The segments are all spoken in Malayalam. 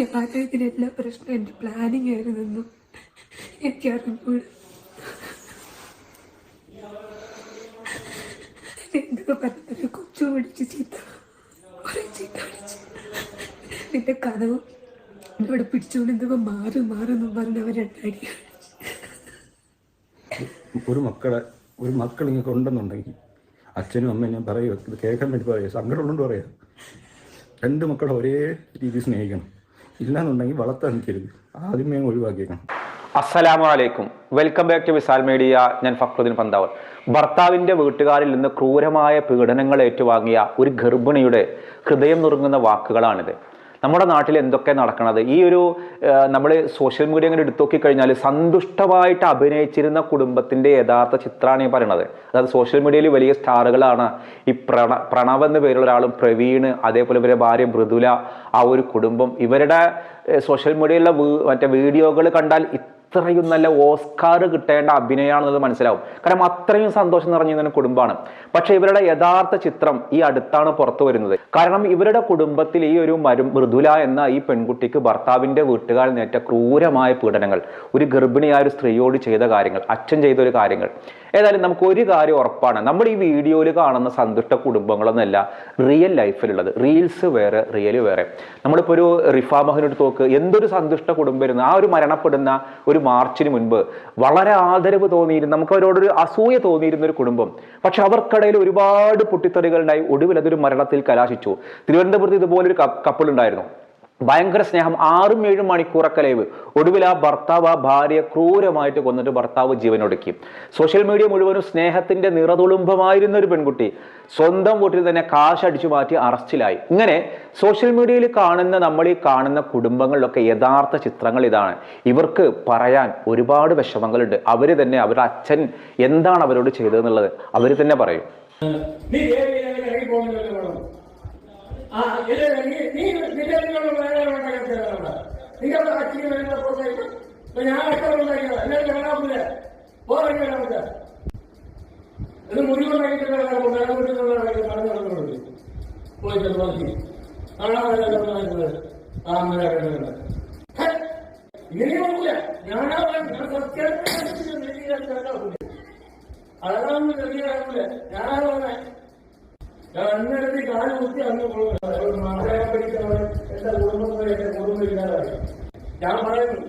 ഞാനും എല്ലാ പ്രശ്നം. എന്റെ പ്ലാനിങ് ആയിരുന്നെന്നും എനിക്കറിഞ്ഞൂടെ. എന്തൊക്കെ പറഞ്ഞൊരു കൊച്ചു പിടിച്ച് ചീത്ത. നിന്റെ കഥവും ഇവിടെ പിടിച്ചുകൊണ്ട് എന്തൊക്കെ മാറും മാറുന്നു പറഞ്ഞവർ രണ്ടാടി ഒരു മക്കളെ ഒരു മക്കൾ ഇങ്ങനെ ഉണ്ടെന്നുണ്ടെങ്കിൽ അച്ഛനും അമ്മയും ഞാൻ പറയുക ഇത് കേൾക്കാൻ വേണ്ടി പറയുക സങ്കടമുള്ളതുകൊണ്ട് പറയാം. രണ്ട് മക്കളെ ഒരേ രീതിയിൽ സ്നേഹിക്കണം. ഇല്ലാന്നുണ്ടെങ്കിൽ വളർത്താൻ നിൽക്കരുത്. ഒഴിവാക്കിയേക്കാം അസ്സലാമു അലൈക്കും welcome back to Visal media. ഞാൻ ഫക്രുദ്ദീൻ പന്താവർ ഭർത്താവിന്റെ വീട്ടുകാരിൽ നിന്ന് ക്രൂരമായ പീഡനങ്ങൾ ഏറ്റുവാങ്ങിയ ഒരു ഗർഭിണിയുടെ ഹൃദയം നുറുങ്ങുന്ന വാക്കുകളാണിത്. നമ്മുടെ നാട്ടിൽ എന്തൊക്കെ നടക്കണത്? ഈ ഒരു നമ്മൾ സോഷ്യൽ മീഡിയ അങ്ങനെ എടുത്തു നോക്കി കഴിഞ്ഞാൽ സന്തുഷ്ടമായിട്ട് അഭിനയിച്ചിരുന്ന കുടുംബത്തിന്റെ യഥാർത്ഥ ചിത്രമാണ് ഈ പറയണത്. അതായത് സോഷ്യൽ മീഡിയയിൽ വലിയ സ്റ്റാറുകളാണ് ഈ പ്രണ പ്രണവ് എന്ന പേരുള്ള ഒരാളും പ്രവീണ് അതേപോലെ ഇവരുടെ ഭാര്യ മൃദുല ആ ഒരു കുടുംബം. ഇവരുടെ സോഷ്യൽ മീഡിയയിലുള്ള മറ്റേ വീഡിയോകൾ കണ്ടാൽ ഇത്രയും നല്ല ഓസ്കാർ കിട്ടേണ്ട അഭിനയമാണെന്നത് മനസ്സിലാവും. കാരണം അത്രയും സന്തോഷം നിറഞ്ഞ കുടുംബമാണ്. പക്ഷെ ഇവരുടെ യഥാർത്ഥ ചിത്രം ഈ അടുത്താണ് പുറത്തു വരുന്നത്. കാരണം ഇവരുടെ കുടുംബത്തിൽ ഈ ഒരു മരു മൃദുല എന്ന ഈ പെൺകുട്ടിക്ക് ഭർത്താവിന്റെ വീട്ടുകാരിൽ നേറ്റ ക്രൂരമായ പീഡനങ്ങൾ ഒരു ഗർഭിണിയായ ഒരു സ്ത്രീയോട് ചെയ്ത കാര്യങ്ങൾ അച്ഛൻ ചെയ്ത ഒരു കാര്യങ്ങൾ. ഏതായാലും നമുക്ക് ഒരു കാര്യം ഉറപ്പാണ്. നമ്മൾ ഈ വീഡിയോയിൽ കാണുന്ന സന്തുഷ്ട കുടുംബങ്ങളൊന്നല്ല റിയൽ ലൈഫിലുള്ളത് റീൽസ് വേറെ റിയൽ വേറെ. നമ്മളിപ്പോൾ ഒരു റിഫാ മഹനെടുത്ത് നോക്ക് എന്തൊരു സന്തുഷ്ട കുടുംബം ആ ഒരു മരണപ്പെടുന്ന ഒരു മാർച്ചിന് മുൻപ് വളരെ ആദരവ് തോന്നിയിരുന്ന നമുക്ക് അവരോടൊരു അസൂയ തോന്നിയിരുന്ന ഒരു കുടുംബം. പക്ഷെ അവർക്കിടയിൽ ഒരുപാട് പൊട്ടിത്തെറികൾ ഉണ്ടായി ഒടുവിൽ അതൊരു മരണത്തിൽ കലാശിച്ചു. തിരുവനന്തപുരത്ത് ഇതുപോലൊരു കപ്പിൾ ഉണ്ടായിരുന്നു ഭയങ്കര സ്നേഹം. ആറും ഏഴും മണിക്കൂറൊക്കെ ലൈവ്. ഒടുവിൽ ആ ഭർത്താവ് ആ ഭാര്യ ക്രൂരമായിട്ട് കൊന്നിട്ട് ഭർത്താവ് ജീവനൊടുക്കി. സോഷ്യൽ മീഡിയ മുഴുവനും സ്നേഹത്തിന്റെ നിറതുളുംബമായിരുന്ന ഒരു പെൺകുട്ടി. സ്വന്തം വീട്ടിൽ തന്നെ കാശ് അടിച്ചു മാറ്റി അറസ്റ്റിലായി. ഇങ്ങനെ സോഷ്യൽ മീഡിയയിൽ കാണുന്ന നമ്മൾ ഈ കാണുന്ന കുടുംബങ്ങളിലൊക്കെ യഥാർത്ഥ ചിത്രങ്ങൾ ഇതാണ്. ഇവർക്ക് പറയാൻ ഒരുപാട് വിഷമങ്ങളുണ്ട്. അവർ തന്നെ അവരുടെ അച്ഛൻ എന്താണ് അവരോട് ചെയ്തതെന്നുള്ളത് അവർ തന്നെ പറയും. നീ ദേവിയിലേക്ക് ഇറങ്ങി പോകുന്നില്ലല്ലോ വേണം ആ ഇത് നീ നീ നിന്റെ നിങ്ങളുടെ വേറെ ഉണ്ടാക്കിയാണ് നിങ്ങളുടെ അച്ഛന് വേണ്ട പുറത്തേക്ക് ഇപ്പൊ ഞാൻ അന്നെടുത്ത് കാൽ കുത്തി അന്ന് പോകുന്നത് പഠിക്കുന്നവർ എന്റെ കുടുംബത്തിൽ എന്റെ കുടുംബം ഇല്ലാതായി. ഞാൻ പറയുന്നു.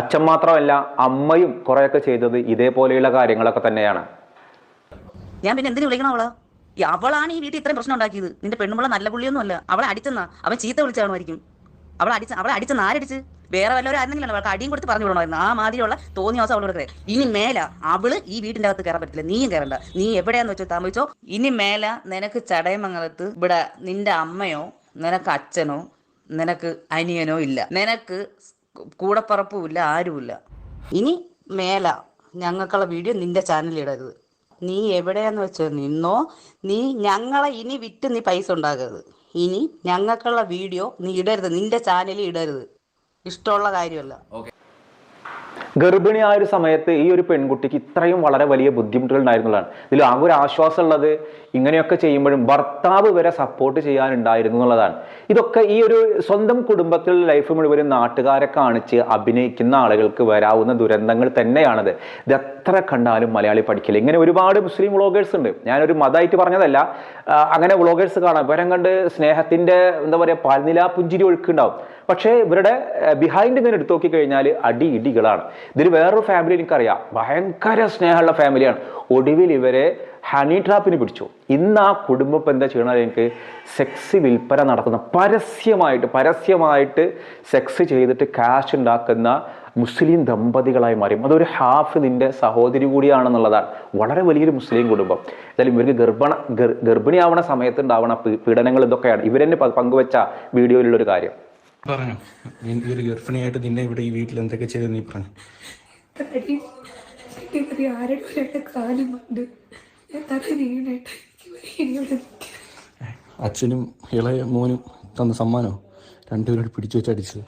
അച്ഛൻ മാത്രമല്ല അമ്മയും കുറെയൊക്കെ ചെയ്തത് ഇതേപോലെയുള്ള കാര്യങ്ങളൊക്കെ തന്നെയാണ്. ഞാൻ പിന്നെ എന്തിനു വിളിക്കണം അവൾ? അവളാണ് ഈ വീട്ടിൽ ഇത്രയും പ്രശ്നം ഉണ്ടാക്കിയത്. നിന്റെ പെണ്ണുമ്പള നല്ല പുള്ളിയൊന്നും അല്ല അവളെ അടിച്ചെന്നാ. അവൻ ചീത്ത വിളിച്ചാണോ ആയിരിക്കും അവളെ അടിച്ച അവളെ അടിച്ചെന്ന്? ആരടിച്ച്? വേറെ വല്ലവരും ആയിരുന്നെങ്കിലും അവൾക്ക് അടിയും കൊടുത്ത് പറഞ്ഞു വിടണമായിരുന്നു. ആ മാതിരിയുള്ള തോന്നിയ ദിവസം അവളോട് ഇനി മേല അവൾ ഈ വീടിന്റെ അകത്ത് കയറാൻ പറ്റില്ല നീയും കയറണ്ട. നീ എവിടെയാന്ന് വെച്ചോ താമസിച്ചോ? ഇനി മേല നിനക്ക് ചടയമംഗലത്ത് ഇവിടെ നിന്റെ അമ്മയോ നിനക്ക് അച്ഛനോ നിനക്ക് അനിയനോ ഇല്ല. നിനക്ക് കൂടപ്പറപ്പും ഇല്ല ആരുമില്ല ഇനി മേല ഞങ്ങൾക്കുള്ള വീഡിയോ നിന്റെ ചാനലിൽ ഇടരുത്. നീ എവിടെയാന്ന് വെച്ചോ നിന്നോ നീ ഞങ്ങളെ ഇനി വിറ്റ് നീ പൈസ ഉണ്ടാകരുത് ഇനി ഞങ്ങൾക്കുള്ള വീഡിയോ നീ ഇടരുത്. നിന്റെ ചാനലിൽ ഇടരുത്. ഇഷ്ടമുള്ള കാര്യമല്ല. ഗർഭിണിയായ ഒരു സമയത്ത് ഈ ഒരു പെൺകുട്ടിക്ക് ഇത്രയും വളരെ വലിയ ബുദ്ധിമുട്ടുകൾ ഉണ്ടായിരുന്നതാണ് ഇതിൽ ആകെ ഒരു ആശ്വാസം ഉള്ളത് ഇങ്ങനെയൊക്കെ ചെയ്യുമ്പോഴും ഭർത്താവ് വരെ സപ്പോർട്ട് ചെയ്യാനുണ്ടായിരുന്നു എന്നുള്ളതാണ്. ഇതൊക്കെ ഈ ഒരു സ്വന്തം കുടുംബത്തിൽ ലൈഫ് മുഴുവൻ നാട്ടുകാരെ കാണിച്ച് അഭിനയിക്കുന്ന ആളുകൾക്ക് വരാവുന്ന ദുരന്തങ്ങൾ തന്നെയാണത്. ഇത് എത്ര കണ്ടാലും മലയാളി പഠിക്കില്ല. ഇങ്ങനെ ഒരുപാട് മുസ്ലിം വ്ളോഗേഴ്സ് ഉണ്ട്. ഞാനൊരു മതമായിട്ട് പറഞ്ഞതല്ല. അങ്ങനെ വ്ളോഗേഴ്സ് കാണാം. ഇവരം കണ്ട് സ്നേഹത്തിന്റെ എന്താ പറയുക പാൽനില പുഞ്ചിരി ഒഴുക്കുണ്ടാവും. പക്ഷേ ഇവരുടെ ബിഹൈൻഡ് ഇങ്ങനെ എടുത്തു നോക്കി കഴിഞ്ഞാൽ അടി ഇടികളാണ്. ഇതിൽ വേറൊരു ഫാമിലി എനിക്കറിയാം. ഭയങ്കര സ്നേഹമുള്ള ഫാമിലിയാണ് ഒടുവിൽ ഇവരെ ഹണി ട്രാപ്പിന് പിടിച്ചു. ഇന്ന് ആ കുടുംബം ഇപ്പം എന്താ ചെയ്യണത് എനിക്ക്? സെക്സ് വിൽപ്പന നടക്കുന്ന പരസ്യമായിട്ട് പരസ്യമായിട്ട് സെക്സ് ചെയ്തിട്ട് ക്യാഷ് ഉണ്ടാക്കുന്ന മുസ്ലിം ദമ്പതികളായി മാറി. അതൊരു ഹാഫ് ഹാഫിദിന്റെ സഹോദരി കൂടിയാണെന്നുള്ളതാണ്. വളരെ വലിയൊരു മുസ്ലിം കുടുംബം. എന്തായാലും ഇവർക്ക് ഗർഭണ ഗർ- ഗർഭിണിയാവണ സമയത്ത് ഉണ്ടാവണ പീഡനങ്ങൾ ഇതൊക്കെയാണ്. ഇവരെന്നെ പങ്കുവെച്ച വീഡിയോയിലുള്ള ഒരു കാര്യം. പറഞ്ഞു. നീ ഒരു ഗർഭിണിയായിട്ട് നിന്നെ ഇവിടെ ഈ വീട്ടിൽ എന്തൊക്കെ ചെയ്തു നീ പറഞ്ഞു. അച്ഛനും ഇളയ മോനും തന്ന സമ്മാനോ രണ്ടുപേരോട് പിടിച്ചു വെച്ച് അടിച്ചത്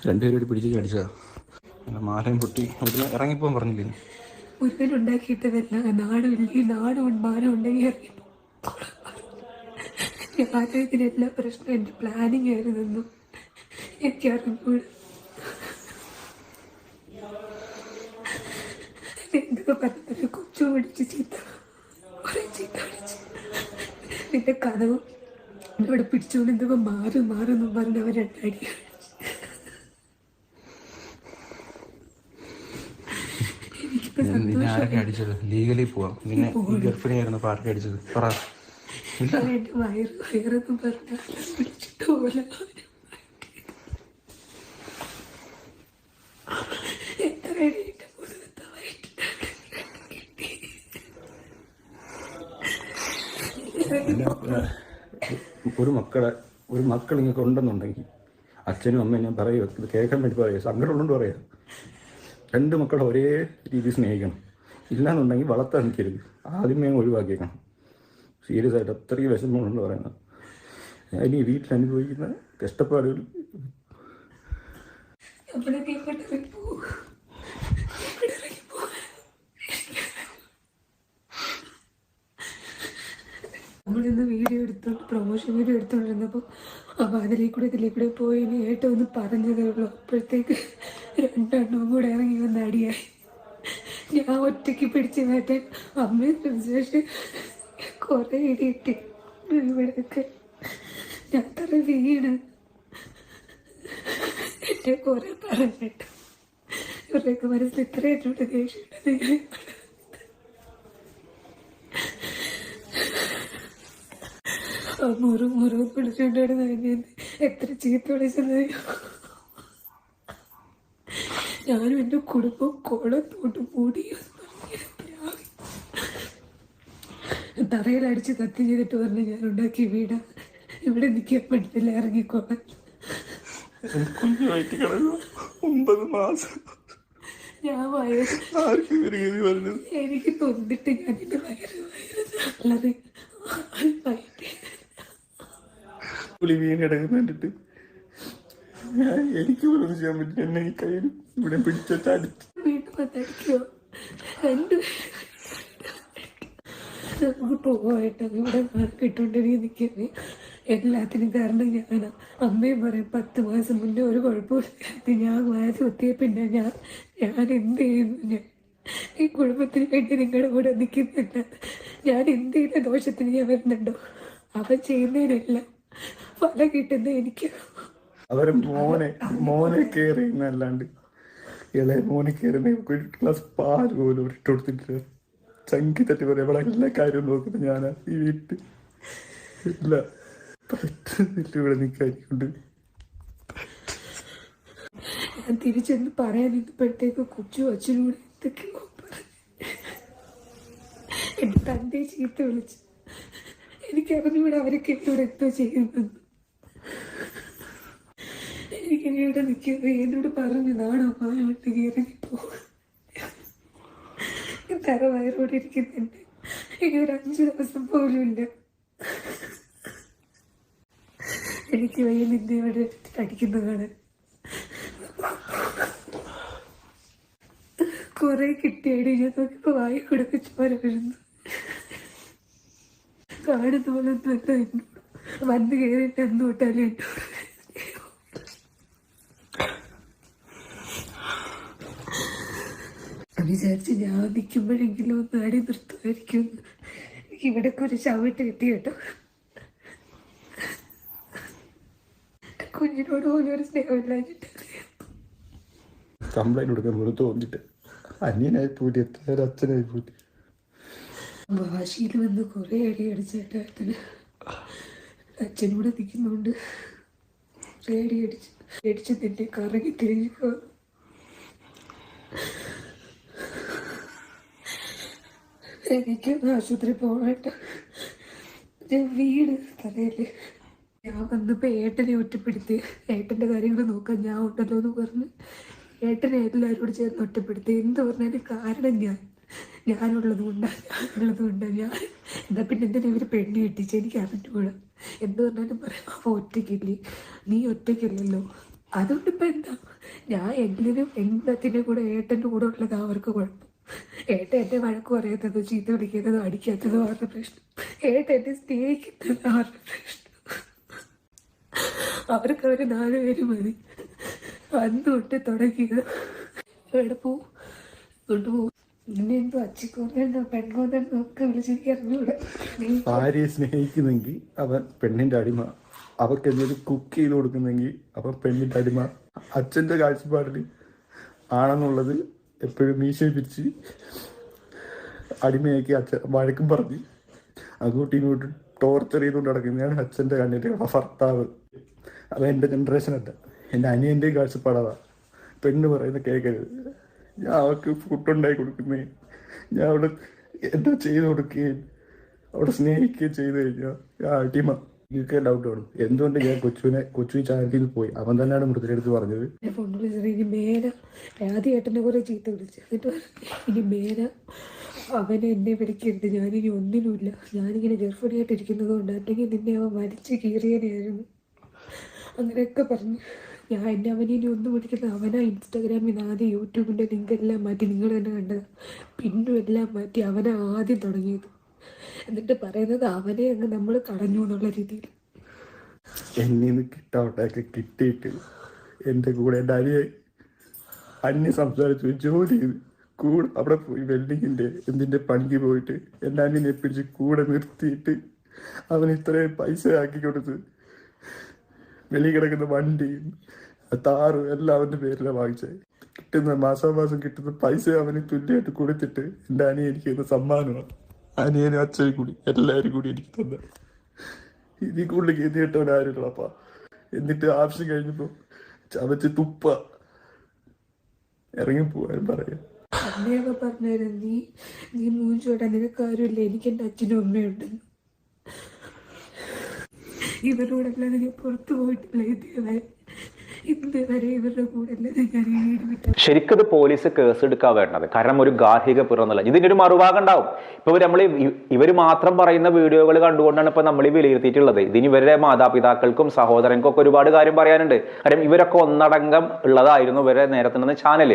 ആണ് പിടിച്ച് അങ്ങനെ മാലയും പൊട്ടി അവിടുന്ന് ഇറങ്ങിപ്പോകാൻ പറഞ്ഞില്ലേ മുരുകൻ ഉണ്ടാക്കിയിട്ടതല്ല നാടും നാട് മാനം ഉണ്ടെങ്കിൽ ഇറങ്ങിപ്പോ എല്ലാ പ്രശ്നവും പ്രശ്നം എന്റെ പ്ലാനിങ് ആയിരുന്നെന്നും എനിക്കറിഞ്ഞൂടെ. എന്തൊക്കെ പറഞ്ഞൊരു കൊച്ചു പിടിച്ച് ചീത്ത. നിന്റെ കഥവും ഇവിടെ പിടിച്ചുകൊണ്ട് എന്തൊക്കെ മാറും മാറും എന്നും പറഞ്ഞ് അവർ രണ്ടടി എനിക്കിപ്പോ നിന്നെ ആരൊക്കെ അടിച്ചത്. ലീഗലി പോവാം. നിന്നെ ഗർഭിണിയായിരുന്നു പാർക്ക് അടിച്ചത്. പറ. ഇല്ല. വയറ് വയറെന്ന് മുഴുവത്ത ഒരു മക്കളെ ഒരു മക്കൾ ഇങ്ങനെ ഉണ്ടെന്നുണ്ടെങ്കിൽ അച്ഛനും അമ്മയും ഞാൻ പറയുക കേൾക്കാൻ വേണ്ടി പറയുക സങ്കടമുള്ളതുകൊണ്ട് പറയാം. രണ്ട് മക്കളെ ഒരേ രീതി സ്നേഹിക്കണം. ഇല്ലാന്നുണ്ടെങ്കിൽ വളർത്താൻ നിൽക്കരുത്. ആദ്യമേ ഒഴിവാക്കിയേക്കണം. സീരിയസ് ആയിട്ട് അത്രയും വിഷമമുണ്ടെന്ന് പറയുന്നത്. ഞാൻ ഇനി വീട്ടിൽ അനുഭവിക്കുന്ന കഷ്ടപ്പാടുകൾ. നമ്മളിന്ന് വീഡിയോ എടുത്തോണ്ട് പ്രൊമോഷൻ വീഡിയോ എടുത്തോണ്ടിരുന്നപ്പോൾ അപ്പോൾ അതിലേക്കൂടെ ഇതിലേക്കൂടെ ഇതിലേക്ക് പോയി ഇനി ഒന്ന് പറഞ്ഞതേ ഉള്ളൂ അപ്പോഴത്തേക്ക് രണ്ടെണ്ണവും കൂടെ ഇറങ്ങി വന്ന് അടിയായി. ഞാൻ ഒറ്റയ്ക്ക് പിടിച്ച് മാറ്റാൻ അമ്മയെ ശേഷം കുറേ ഇടിയിട്ട് ഇവിടെയൊക്കെ ഞാൻ തറ വീണ്. എന്നെ കുറെ പറഞ്ഞിട്ട് ഇവരുടെയൊക്കെ മനസ്സിൽ ഇത്രയായിട്ടുണ്ട് ആ മുറു മുറു വിളിച്ചുകൊണ്ടാണ് എന്നെ എത്ര ചീത്ത വിളിച്ചത് ഞാനും എന്റെ കുടുംബം കുളത്തോട്ട് മൂടി തറയിലടിച്ച് കത്തി ചെയ്തിട്ട് പറഞ്ഞ് ഞാൻ ഉണ്ടാക്കിയ വീട്. ഇവിടെ നിൽക്കാൻ പറ്റില്ല ഇറങ്ങിക്കോളാൻ. കുഞ്ഞുമായിട്ട് കിടന്നു ഒമ്പത് മാസം. ഞാൻ എനിക്ക് തൊന്നിട്ട് ഞാൻ എന്റെ വയറ് വയറ് അല്ലാതെ വീണ് എനിക്ക് പോലും ചെയ്യാൻ പറ്റില്ല. എന്നെ ഈ കയ്യിൽ ഇവിടെ പിടിച്ചിട്ട് ഇവിടെ കിട്ടുകൊണ്ടിരിക്കും നിൽക്കുന്നത് എല്ലാത്തിനും കാരണം ഞാനാ അമ്മയും പറയും പത്ത് മാസം മുന്നേ ഒരു കുഴപ്പമില്ലാത്ത ഞാൻ വയസ്സ് കുത്തിയ പിന്നെ ഞാൻ ഞാൻ എന്ത് ചെയ്യുന്നു? ഞാൻ ഈ കുടുംബത്തിന് വേണ്ടി നിങ്ങളുടെ കൂടെ നിൽക്കുന്നില്ല. ഞാൻ എന്ത് ചെയ്യുന്ന ദോഷത്തിന് ഞാൻ വരുന്നുണ്ടോ? അവൻ ചെയ്യുന്നതിനെല്ലാം ഫലം കിട്ടുന്ന എനിക്ക് അവരെ മോനെ മോനെ കയറി എന്നല്ലാണ്ട്. ഇളയ മോനെ കയറി ഒരു ഗ്ലാസ് പാൽ പോലും ഇട്ട് കൊടുത്തിട്ടില്ല. ചങ്കി തട്ടി പറയാം ഇവിടെ എല്ലാ കാര്യവും നോക്കുന്നത് ഞാനാ ഈ വീട്ടിൽ. ഇല്ല പറ്റുന്നില്ല ഇവിടെ നിൽക്കാനിക്കൊണ്ട് ഞാൻ തിരിച്ചെന്ന് പറയാൻ ഇപ്പോഴത്തേക്ക് കൊച്ചു അച്ഛനും കൂടെ എന്തൊക്കെയോ തന്റെ ചീത്ത വിളിച്ച്. എനിക്കറിഞ്ഞൂടെ അവരൊക്കെ എന്നോട് എന്തോ ചെയ്യുന്നെന്ന് എനിക്കിനി ഇവിടെ നിൽക്കുന്നത് എന്നോട് പറഞ്ഞു നാണോ കയറി പോകും തറ വയറോടെ ഇരിക്കുന്നുണ്ട്. ഇനി ഒരു അഞ്ചു ദിവസം പോലും ഇല്ല. എനിക്ക് വയ്യ നിന്നെ ഇവിടെ അടിക്കുന്നതാണ് കുറെ കിട്ടിയടി ഞാൻ നോക്കിയപ്പോ വായി കൊടുക്ക ചോര വരുന്നു. കാണുന്ന പോലെ വന്നു കയറിയിട്ട് തൊട്ടാലും എന്നോട് വിചാരിച്ച് ഞാൻ നിൽക്കുമ്പോഴെങ്കിലും ഒന്ന് അടി നിർത്തുമായിരിക്കും. എനിക്ക് ഇവിടെ ഒരു ചവിട്ട് കിട്ടി കേട്ടോ. കുഞ്ഞിനോട് പോലും ഒരു സ്നേഹമില്ലാഞ്ഞിട്ട് കംപ്ലൈന്റ് കൊടുക്കാൻ പോലും തോന്നിട്ട്. അന്യനായി പൂട്ടി എത്ര അച്ഛനായി പൂട്ടി. ഭാഷയിൽ വന്ന് കുറെ അടി അടിച്ചേട്ടാത്തിന് അച്ഛനൂടെ നിൽക്കുന്നുണ്ട്. കുറേ അടി അടിച്ച് അടിച്ച് നിന്നെ കറങ്ങി തിരിഞ്ഞു എനിക്കൊന്ന് ആശുപത്രി പോകണ്ട ഞാൻ വീട് തലയിൽ. ഞാൻ വന്നപ്പോ ഏട്ടനെ ഒറ്റപ്പെടുത്തി. ഏട്ടന്റെ കാര്യങ്ങൾ നോക്കാൻ ഞാൻ ഉണ്ടല്ലോ എന്ന് പറഞ്ഞ് ഏട്ടനെ എല്ലാവരോട് ചേർന്ന് ഒറ്റപ്പെടുത്തി. എന്ത് പറഞ്ഞാലും കാരണം ഞാൻ. ഞാനുള്ളത് കൊണ്ടാണ് ഞാനുള്ളത് കൊണ്ടാണ് ഞാൻ. എന്നാ പിന്നെ എന്തിനാ ഇവർ പെണ്ണ് കെട്ടിച്ച് എനിക്ക് അറിഞ്ഞുകൂടാ? എന്ത് പറഞ്ഞാലും പറയാം. അവ ഒറ്റയ്ക്കില്ലേ. നീ ഒറ്റയ്ക്കില്ലല്ലോ. അതുകൊണ്ട് ഇപ്പൊ എന്താ? ഞാൻ എങ്കിലും എല്ലാത്തിന്റെ കൂടെ ഏട്ടന്റെ കൂടെ ഉള്ളത് അവർക്ക് കുഴപ്പം. ഏട്ട എന്നെ വഴക്ക് പറയുന്നതും ചീത്ത വിളിക്കുന്നതും അടിക്കാത്തതും അവരുടെ പ്രശ്നം. ഏട്ട എന്നെ സ്നേഹിക്കുന്നത് അവരുടെ പ്രശ്നം. അവർക്ക് അവർ നാലുപേര് മതി. അന്ന് തൊട്ട് തുടങ്ങിയത്. എവിടെ പോവും കൊണ്ടുപോകും നിന്നെ എന്തോ അച്ചിക്കോന്നോ പെൺകോന്നെന്നോ ഒക്കെ വിളിച്ചെനിക്ക് അറിഞ്ഞൂടെ. ഭാര്യയെ സ്നേഹിക്കുന്നെങ്കിൽ അവൻ പെണ്ണിന്റെ അടിമ. അവർക്ക് എന്തെങ്കിലും കുക്ക് ചെയ്ത് കൊടുക്കുന്നെങ്കിൽ അവൻ പെണ്ണിന്റെ അടിമ. അച്ഛന്റെ കാഴ്ചപ്പാടിൽ ആണെന്നുള്ളത് എപ്പോഴും മീശയെ പിരിച്ച് അടിമയാക്കി അച്ഛൻ വഴക്കും പറഞ്ഞ് അങ്ങോട്ടും ഇങ്ങോട്ടും ടോർച്ചർ ചെയ്തുകൊണ്ട് നടക്കുന്നതാണ് അച്ഛന്റെ കണ്ണിന്റെ ഭർത്താവ്. അത് എന്റെ ജനറേഷൻ അല്ല. എന്റെ അനിയന്റെയും കാഴ്ചപ്പാടതാ. പെണ്ണ് പറയുന്ന കേൾക്കരുത് ഞാൻ അവൾക്ക് ഫുഡുണ്ടാക്കി കൊടുക്കുന്നേ. ഞാൻ അവിടെ എന്താ ചെയ്ത് കൊടുക്കുകയും അവിടെ സ്നേഹിക്കുകയും ചെയ്തു കഴിഞ്ഞാൽ ആ അടിമ. എനിക്ക് ഡൗട്ട് വേണം എന്തുകൊണ്ട് ഞാൻ കൊച്ചുവിനെ കൊച്ചു ചാനലിൽ പോയി? അവൻ തന്നെയാണ് മൃതരെടുത്ത് പറഞ്ഞത്. ഫോൺ കുറെ ചീത്ത ഇനി മേല അവൻ എന്നെ വിളിക്കരുത്. ഞാനിനി ഒന്നിനുമില്ല. ഞാനിങ്ങനെ ഗർഭിണിയായിട്ടിരിക്കുന്നത് കൊണ്ട് അല്ലെങ്കിൽ നിന്നെ അവൻ മരിച്ചു കീറിയനായിരുന്നു അങ്ങനെയൊക്കെ പറഞ്ഞു ഞാൻ എന്നെ അവനെ ഇനി ഒന്നും വിളിക്കുന്നത് അവനാ ഇൻസ്റ്റാഗ്രാമിൽ ആദ്യം യൂട്യൂബിന്റെ ലിങ്ക് എല്ലാം മാറ്റി നിങ്ങൾ തന്നെ കണ്ടത്. പിന്നും എല്ലാം മാറ്റി അവനാ ആദ്യം തുടങ്ങിയത്. എന്നിട്ട് പറയുന്നത് അവനെ അങ്ങ് നമ്മൾ കളഞ്ഞു രീതിയിൽ. എന്നിൽ നിന്ന് കിട്ടാവട്ടൊക്കെ കിട്ടിയിട്ട് എന്റെ കൂടെ എന്റെ അനിയെ അന്യ സംസാരിച്ചു ജോലി ചെയ്ത് കൂടെ അവിടെ പോയി വെൽഡിങ്ങിന്റെ എന്തിന്റെ പണിക്ക് പോയിട്ട് എന്റെ അനിയനെ പിടിച്ച് കൂടെ നിർത്തിയിട്ട് അവൻ ഇത്രയും പൈസ ആക്കി കൊടുത്ത് വെളി കിടക്കുന്ന വണ്ടി താറും എല്ലാം അവന്റെ പേരിലാണ് വാങ്ങിച്ചത്. കിട്ടുന്ന മാസാമാസം കിട്ടുന്ന പൈസ അവന് തുല്യമായിട്ട് കൊടുത്തിട്ട് എന്റെ തന്ന സമ്മാനമാണ്. അനിയനും അച്ഛനും കൂടി എല്ലാവരും കൂടി എനിക്ക് തന്ന. ഇനി കൂടുതൽ ഗതി കിട്ടവനാരുള്ളപ്പാ എന്നിട്ട് ആവശ്യം കഴിഞ്ഞപ്പോ ചവച്ച് തുപ്പ. ഇറങ്ങി പോവാൻ പറയാ. അമ്മയൊക്കെ നീ നീ മൂഞ്ചോടെ നിനക്ക് ആരുമില്ല എനിക്ക് എന്റെ അച്ഛനും അമ്മയുണ്ടെന്ന് ഇവരോടെല്ലാം നീ പുറത്തു പോയിട്ടില്ല ഇതുവരെ ഇവരുടെ പോലീസ് കേസ് എടുക്കാൻ വേണ്ടത്. കാരണം ഒരു ഗാർഹിക പിറന്നല്ല ഇതിന്റെ ഒരു മറുഭാഗം ഉണ്ടാവും ഇപ്പൊ നമ്മൾ ഇവർ മാത്രം പറയുന്ന വീഡിയോകൾ കണ്ടുകൊണ്ടാണ് ഇപ്പൊ നമ്മൾ ഈ വിലയിരുത്തിയിട്ടുള്ളത്. ഇതിന് ഇവരുടെ മാതാപിതാക്കൾക്കും സഹോദരങ്ങൾക്കും ഒക്കെ ഒരുപാട് കാര്യം പറയാനുണ്ട്. കാരണം ഇവരൊക്കെ ഒന്നടങ്കം ഉള്ളതായിരുന്നു ഇവരെ നേരത്തെ ചാനൽ.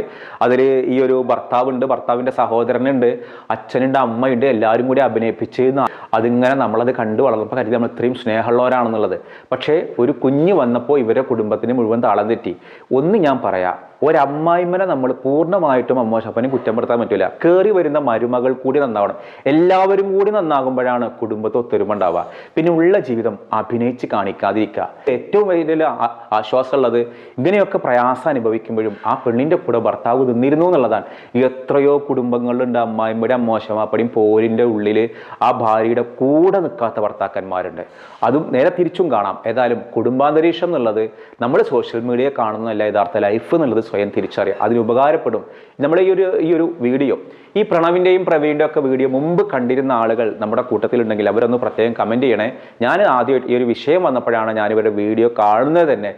അതിൽ ഈ ഒരു ഭർത്താവുണ്ട് ഭർത്താവിന്റെ സഹോദരനുണ്ട് അച്ഛനുണ്ട് അമ്മയുണ്ട് എല്ലാവരും കൂടി അഭിനയിപ്പിച്ച് അതിങ്ങനെ നമ്മളത് കണ്ടു വളർന്നപ്പോൾ കരുതി നമ്മൾ ഇത്രയും സ്നേഹമുള്ളവരാണെന്നുള്ളത്. പക്ഷേ ഒരു കുഞ്ഞ് വന്നപ്പോൾ ഇവരെ കുടുംബത്തിന് മുഴുവൻ താളം തെറ്റി. ഒന്ന് ഞാൻ പറയാം. ഒരമ്മായിമ്മനെ നമ്മൾ പൂർണമായിട്ടും അമ്മോശപ്പനെ കുറ്റപ്പെടുത്താൻ പറ്റില്ല കയറി വരുന്ന മരുമകൾ കൂടി നന്നാവണം. എല്ലാവരും കൂടി നന്നാകുമ്പോഴാണ് കുടുംബത്തെ ഒത്തൊരുമ ഉണ്ടാവുക പിന്നെ ഉള്ള ജീവിതം അഭിനയിച്ച് കാണിക്കാതിരിക്കുക. ഏറ്റവും വലിയ ആശ്വാസമുള്ളത് ഇങ്ങനെയൊക്കെ പ്രയാസം അനുഭവിക്കുമ്പോഴും ആ പെണ്ണിന്റെ കൂടെ ഭർത്താവ് നിന്നിരുന്നു എന്നുള്ളതാണ്. എത്രയോ കുടുംബങ്ങളിലുണ്ട് അമ്മായിമ്മയുടെ അമ്മോശമാപ്പടിയും പോരിന്റെ ഉള്ളിൽ ആ ഭാര്യയുടെ കൂടെ നിൽക്കാത്ത ഭർത്താക്കന്മാരുണ്ട്. അതും നേരെ തിരിച്ചും കാണാം. ഏതായാലും കുടുംബാന്തരീക്ഷം എന്നുള്ളത് നമ്മൾ സോഷ്യൽ മീഡിയ കാണുന്നതല്ല യഥാർത്ഥ ലൈഫ് എന്നുള്ളത് സ്വയം തിരിച്ചറിയാം. അതിന് ഉപകാരപ്പെടും. നമ്മൾ ഈ ഒരു ഈ ഒരു വീഡിയോ ഈ പ്രണവിന്റെയും പ്രവീണിന്റെ ഒക്കെ വീഡിയോ മുമ്പ് കണ്ടിരുന്ന ആളുകൾ നമ്മുടെ കൂട്ടത്തിലുണ്ടെങ്കിൽ അവരൊന്ന് പ്രത്യേകം കമന്റ് ചെയ്യണേ. ഞാൻ ആദ്യമായിട്ട് ഈ ഒരു വിഷയം വന്നപ്പോഴാണ് ഞാൻ വീഡിയോ കാണുന്നത് തന്നെ.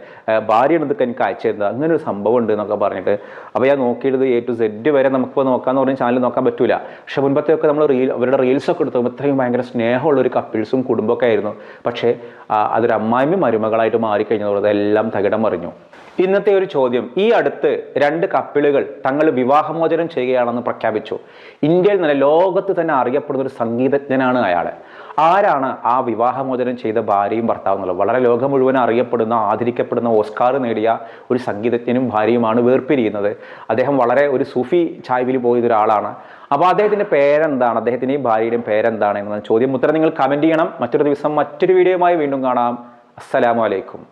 ഭാര്യ എടുത്തൊക്കെ എനിക്ക് അയച്ചിരുന്നത്. അങ്ങനെ ഒരു സംഭവം ഉണ്ട് എന്നൊക്കെ പറഞ്ഞിട്ട്. അപ്പോൾ ഞാൻ നോക്കിയത് എ ടു സെഡ് വരെ നമുക്കിപ്പോൾ നോക്കാമെന്ന് പറഞ്ഞ ചാനൽ നോക്കാൻ പറ്റില്ല പക്ഷെ മുൻപത്തെയൊക്കെ നമ്മൾ റീൽ അവരുടെ റീൽസൊക്കെ എടുത്തു ഇത്രയും ഭയങ്കര സ്നേഹമുള്ള ഒരു കപ്പിൾസും കുടുംബമൊക്കെ ആയിരുന്നു. പക്ഷേ അതൊരു അമ്മായിമ്മയും മരുമകളായിട്ട് മാറിക്കഴിഞ്ഞതോടെ അതെല്ലാം തകിടം മറിഞ്ഞു. ഇന്നത്തെ ഒരു ചോദ്യം. ഈ അടുത്ത് രണ്ട് കപ്പിളുകൾ തങ്ങൾ വിവാഹമോചനം ചെയ്യുകയാണെന്ന് പ്രഖ്യാപിച്ചു. ഇന്ത്യയിൽ നിന്ന് ലോകത്ത് തന്നെ അറിയപ്പെടുന്ന ഒരു സംഗീതജ്ഞനാണ് അയാൾ ആരാണ് ആ വിവാഹമോചനം ചെയ്ത ഭാര്യയും ഭർത്താവും എന്നുള്ളത്? വളരെ ലോകം മുഴുവൻ അറിയപ്പെടുന്ന ആദരിക്കപ്പെടുന്ന ഓസ്കാർ നേടിയ ഒരു സംഗീതജ്ഞനും ഭാര്യയുമാണ് വേർപിരിയുന്നത്. അദ്ദേഹം വളരെ ഒരു സൂഫി ചായ്വിൽ പോയ ഒരാളാണ്. അപ്പോൾ അദ്ദേഹത്തിന്റെ പേരെന്താണ്? അദ്ദേഹത്തിന്റെയും ഭാര്യയുടെയും പേരെന്താണ്? എന്ന ചോദ്യം. ഉത്തരം നിങ്ങൾ കമന്റ് ചെയ്യണം. മറ്റൊരു ദിവസം മറ്റൊരു വീഡിയോയുമായി വീണ്ടും കാണാം. അസ്സലാമു അലൈക്കും.